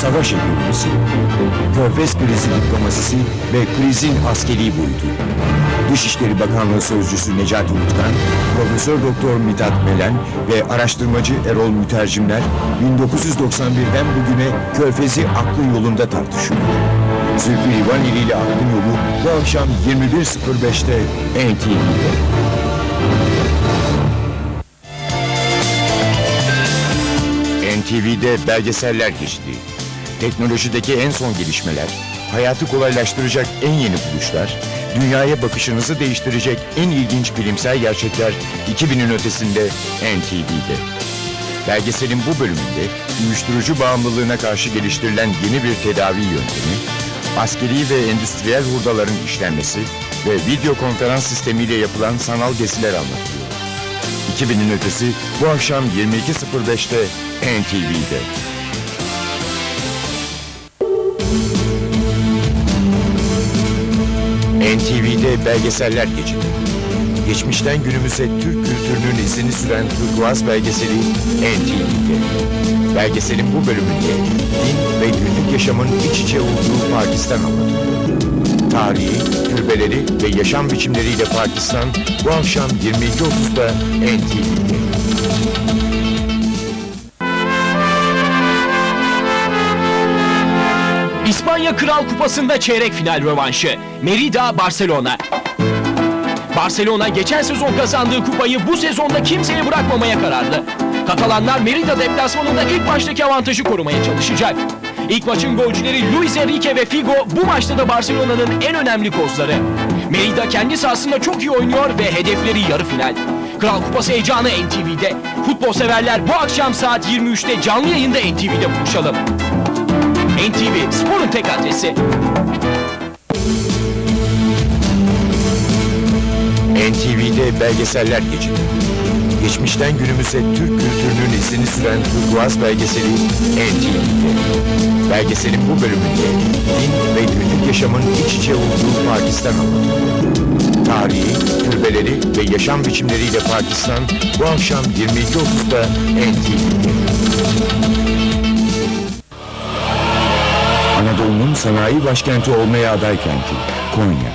savaş ekonomisi, körfez krizi diplomasisi ve krizin askeri boyutu. Dışişleri Bakanlığı Sözcüsü Necati Utkan, Profesör Doktor Mithat Melen ve araştırmacı Erol Mütercimler 1991'den bugüne Körfez'i aklı yolunda tartışıyor. Zülfü Livaneli ile Aklın Yolu bu akşam 21.05'te NTV'de. NTV'de belgeseller geçti. Teknolojideki en son gelişmeler, hayatı kolaylaştıracak en yeni buluşlar, dünyaya bakışınızı değiştirecek en ilginç bilimsel gerçekler 2000'in ötesinde NTV'de. Belgeselin bu bölümünde uyuşturucu bağımlılığına karşı geliştirilen yeni bir tedavi yöntemi, askeri ve endüstriyel hurdaların işlenmesi ve video konferans sistemiyle yapılan sanal geziler anlatılıyor. 2000'in ötesi bu akşam 22.05'te NTV'de. NTV'de belgeseller geçidi. Geçmişten günümüze Türk kültürünün izini süren Turkuaz belgeseli NTV'de. Belgeselin bu bölümünde din ve günlük yaşamın iç içe olduğu Pakistan anlatılıyor. Tarihi, türbeleri ve yaşam biçimleriyle Pakistan bu akşam 22.30'da NTV'de. İspanya Kral Kupası'nda çeyrek final rövanşı. Merida Barcelona. Barcelona geçen sezon kazandığı kupayı bu sezonda kimseye bırakmamaya kararlı. Katalanlar Merida deplasmanında ilk maçtaki avantajı korumaya çalışacak. İlk maçın golcüleri Luis Enrique ve Figo bu maçta da Barcelona'nın en önemli kozları. Merida kendi sahasında çok iyi oynuyor ve hedefleri yarı final. Kral Kupası heyecanı NTV'de. Futbol severler bu akşam saat 23'te canlı yayında NTV'de buluşalım. NTV sporun tek adresi. NTV'de belgeseller geçidi. Geçmişten günümüze Türk kültürünün izini süren Turkuaz belgeseli NTV'de. Belgeselin bu bölümünde din ve günlük yaşamın iç içe olduğu Pakistan anlatılıyor. Tarihi, türbeleri ve yaşam biçimleriyle Pakistan bu akşam 22.30'da NTV'de. Anadolu'nun sanayi başkenti olmaya aday kenti, Konya.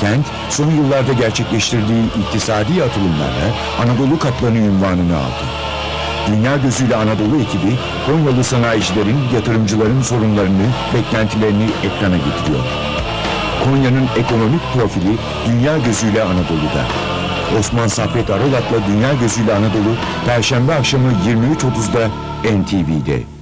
Kent, son yıllarda gerçekleştirdiği iktisadi atılımlarla Anadolu kaplanı ünvanını aldı. Dünya gözüyle Anadolu ekibi, Konyalı sanayicilerin, yatırımcıların sorunlarını, beklentilerini ekrana getiriyor. Konya'nın ekonomik profili Dünya gözüyle Anadolu'da. Osman Saffet Aralat'la Dünya gözüyle Anadolu, Perşembe akşamı 23.30'da NTV'de.